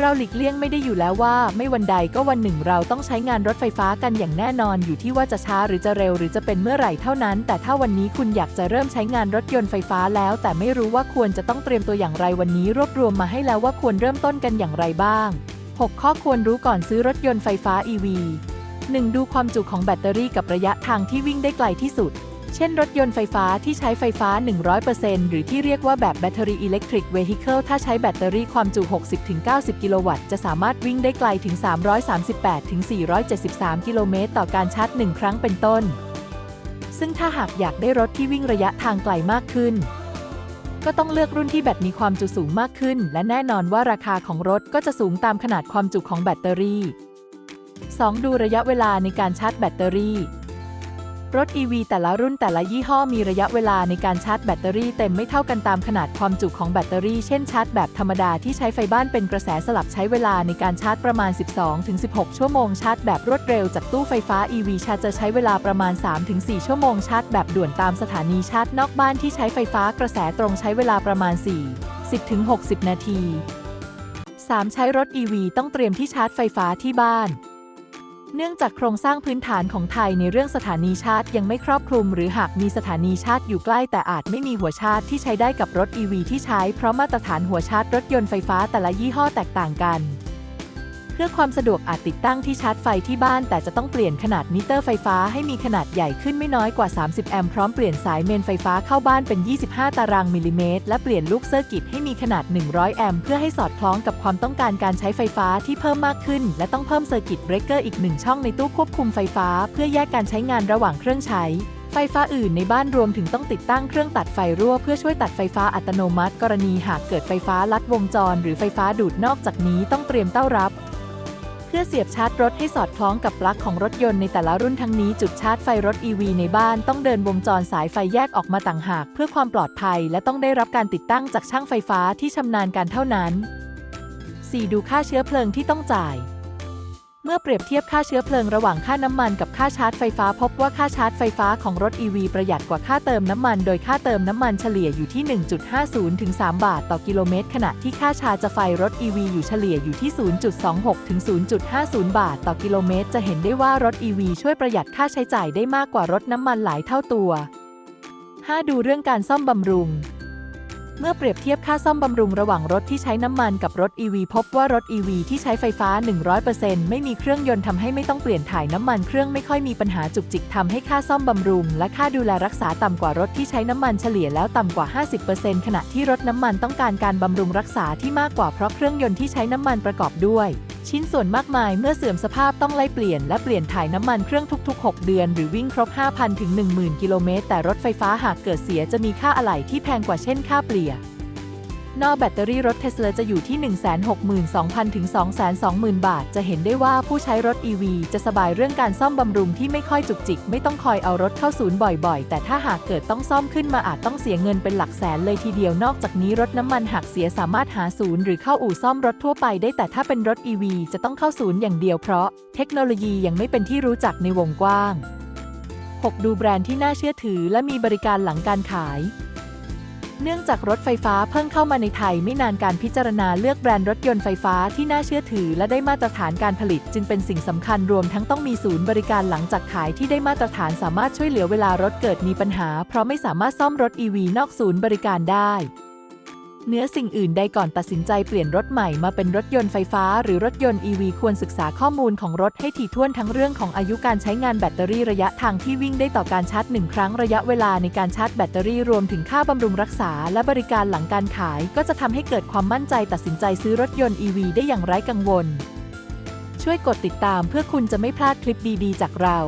เราหลีกเลี่ยงไม่ได้อยู่แล้วว่า ไม่วันใดก็วันหนึ่งเราต้องใช้งานรถไฟฟ้ากันอย่างแน่นอนอยู่ที่ว่าจะช้าหรือจะเร็วหรือจะเป็นเมื่อไหร่เท่านั้น แต่ถ้าวันนี้คุณอยากจะเริ่มใช้งานรถยนต์ไฟฟ้าแล้ว แต่ไม่รู้ว่าควรจะต้องเตรียมตัวอย่างไรวันนี้รวบรวมมาให้แล้วว่าควรเริ่มต้นกันอย่างไรบ้าง 6 ข้อควรรู้ก่อนซื้อรถยนต์ไฟฟ้า EV 1. ดูความจุของแบตเตอรี่กับระยะทางที่วิ่งได้ไกลที่สุด เช่นรถยนต์ไฟฟ้าที่ใช้ไฟฟ้า 100%หรือที่เรียกว่าแบบแบตเตอรี่อิเล็กทริกเวฮิเคิลถ้าใช้แบตเตอรี่ความจุ 60-90 กิโลวัตต์ จะสามารถวิ่งได้ไกลถึง 338-473 กิโลเมตรต่อการชาร์จ 1 ครั้งเป็นต้น ซึ่งถ้าหากอยากได้รถที่วิ่งระยะทางไกลมากขึ้น ก็ต้องเลือกรุ่นที่แบตมีความจุสูงมากขึ้น และแน่นอนว่าราคาของรถก็จะสูงตามขนาดความจุของแบตเตอรี่ 2. ดูระยะเวลาในการชาร์จแบตเตอรี่ รถ EV แต่ละรุ่นแต่ละยี่ห้อมีระยะเวลาในการชาร์จแบตเตอรี่เต็มไม่เท่ากันตามขนาดความจุของแบตเตอรี่ เช่นชาร์จแบบธรรมดาที่ใช้ไฟบ้านเป็นกระแสสลับใช้เวลาในการชาร์จประมาณ 12-16 ชั่วโมงชาร์จแบบรวดเร็วจากตู้ไฟฟ้า EV ชาร์จจะใช้เวลาประมาณ 3-4 ชั่วโมงชาร์จแบบด่วนตามสถานีชาร์จนอกบ้านที่ใช้ไฟฟ้ากระแสตรงใช้เวลาประมาณ 4-10-60 นาที 3. ใช้รถ EV ต้องเตรียมที่ชาร์จไฟฟ้าที่บ้าน เนื่องจากโครงสร้างพื้นฐานของไทยในเรื่องสถานีชาร์จยังไม่ครอบคลุม หรือหากมีสถานีชาร์จอยู่ใกล้แต่อาจไม่มีหัวชาร์จที่ใช้ได้กับรถ EV ที่ใช้เพราะมาตรฐานหัวชาร์จรถยนต์ไฟฟ้าแต่ละยี่ห้อแตกต่างกัน พื่อความสะดวกอาจติดตั้งที่ชาร์จไฟที่บ้าน แต่จะต้องเปลี่ยนขนาดมิเตอร์ไฟฟ้าให้มีขนาดใหญ่ขึ้นไม่น้อยกว่า 30 แอมป์พร้อมเปลี่ยนสายเมนไฟฟ้าเข้าบ้านเป็น 25 ตารางมิลลิเมตร และเปลี่ยนลูกเซอร์กิตให้มีขนาด 100 แอมป์เพื่อให้สอดคล้องกับความต้องการการใช้ไฟฟ้าที่เพิ่มมากขึ้น และต้องเพิ่มเซอร์กิตเบรกเกอร์อีกหนึ่งช่องในตู้ควบคุมไฟฟ้า เพื่อแยกการใช้งานระหว่างเครื่องใช้ไฟฟ้าอื่นในบ้านรวมถึงต้องติดตั้งเครื่องตัดไฟรั่วเพื่อช่วยตัดไฟฟ้าอัตโนมัติ กรณีหากเกิดไฟฟ้าลัดวงจร หรือไฟฟ้าดูดนอกจากนี้ต้องเตรียมเต้ารับ เพื่อเสียบชาร์จรถให้สอดคล้องกับปลั๊กของรถยนต์ในแต่ละรุ่นทั้งนี้จุดชาร์จไฟรถ EV ในบ้านต้องเดินวงจรสายไฟแยกออกมาต่างหาก เพื่อความปลอดภัย และต้องได้รับการติดตั้งจากช่างไฟฟ้าที่ชำนาญการเท่านั้น 4. ดูค่าเชื้อเพลิงที่ต้องจ่าย เมื่อเปรียบเทียบค่าเชื้อเพลิงระหว่างค่าน้ำมันกับค่าชาร์จไฟฟ้า พบว่าค่าชาร์จไฟฟ้าของรถ EV ประหยัดกว่าค่าเติมน้ำมัน โดยค่าเติมน้ำมันเฉลี่ยอยู่ที่ 1.50 ถึง 3 บาทต่อกิโลเมตร ขณะที่ค่าชาร์จไฟรถ EV อยู่เฉลี่ยอยู่ที่ 0.26 ถึง 0.50 บาทต่อกิโลเมตร จะเห็นได้ว่ารถ EV ช่วยประหยัดค่าใช้จ่ายได้มากกว่ารถน้ำมันหลายเท่าตัว 5. ดูเรื่องการซ่อมบำรุง เมื่อเปรียบเทียบค่าซ่อมบำรุงระหว่างรถที่ใช้น้ำมันกับรถ EV พบว่ารถ EV ที่ใช้ไฟฟ้า 100%ไม่มีเครื่องยนต์ทำให้ไม่ต้องเปลี่ยนถ่ายน้ำมันเครื่องไม่ค่อยมีปัญหาจุกจิกทำให้ค่าซ่อมบำรุง และค่าดูแลรักษาต่ำกว่ารถที่ใช้น้ำมันเฉลี่ยแล้วต่ำกว่า 50%ขณะที่รถน้ำมันต้องการการบำรุงรักษาที่มากกว่าเพราะเครื่องยนต์ที่ใช้น้ำมันประกอบด้วย ชิ้นส่วนมากมายเมื่อเสื่อมสภาพต้องไล่เปลี่ยนและเปลี่ยนถ่ายน้ำมันเครื่องทุก ๆ 6 เดือน หรือวิ่งครบ 5,000 ถึง 10,000 กิโลเมตร แต่รถไฟฟ้าหากเกิดเสียจะมีค่าอะไหล่ที่แพงกว่าเช่นค่าเปลี่ยน นอกแบตเตอรี่รถเทสลาจะอยู่ที่ 162,000 ถึง 220,000 บาท จะเห็นได้ว่าผู้ใช้รถ EV จะสบายเรื่องการซ่อมบำรุงที่ไม่ค่อยจุกจิก ไม่ต้องคอยเอารถเข้าศูนย์บ่อยๆ แต่ถ้าหากเกิดต้องซ่อมขึ้นมาอาจต้องเสียเงินเป็นหลักแสนเลยทีเดียวนอกจากนี้รถน้ำมันหากเสียสามารถหาศูนย์หรือเข้าอู่ซ่อมรถทั่วไปได้แต่ถ้าเป็นรถ EV จะต้องเข้าศูนย์อย่างเดียวเพราะเทคโนโลยียังไม่เป็นที่รู้จักในวงกว้าง 6. ดูแบรนด์ที่น่าเชื่อถือและมีบริการหลังการขาย เนื่องจากรถไฟฟ้าเพิ่งเข้ามาในไทยไม่นานการพิจารณาเลือกแบรนด์รถยนต์ไฟฟ้าที่น่าเชื่อถือ และได้มาตรฐานการผลิต จึงเป็นสิ่งสำคัญรวมทั้งต้องมีศูนย์บริการหลังจากขายที่ได้มาตรฐานสามารถช่วยเหลือเวลารถเกิดมีปัญหา เพราะไม่สามารถซ่อมรถ EV นอกศูนย์บริการได้ เนื้อสิ่งอื่นใดก่อนตัดสินใจเปลี่ยนรถใหม่มาเป็นรถยนต์ไฟฟ้าหรือรถยนต์ EV ควรศึกษาข้อมูลของรถให้ถี่ถ้วนทั้งเรื่องของอายุการใช้งานแบตเตอรี่ระยะทางที่วิ่งได้ต่อการชาร์จหนึ่งครั้งระยะเวลาในการชาร์จแบตเตอรี่รวมถึงค่าบำรุงรักษาและบริการหลังการขาย ก็จะทำให้เกิดความมั่นใจตัดสินใจซื้อรถยนต์ EV ได้อย่างไร้กังวล ช่วยกดติดตามเพื่อคุณจะไม่พลาดคลิปดีๆ จากเรา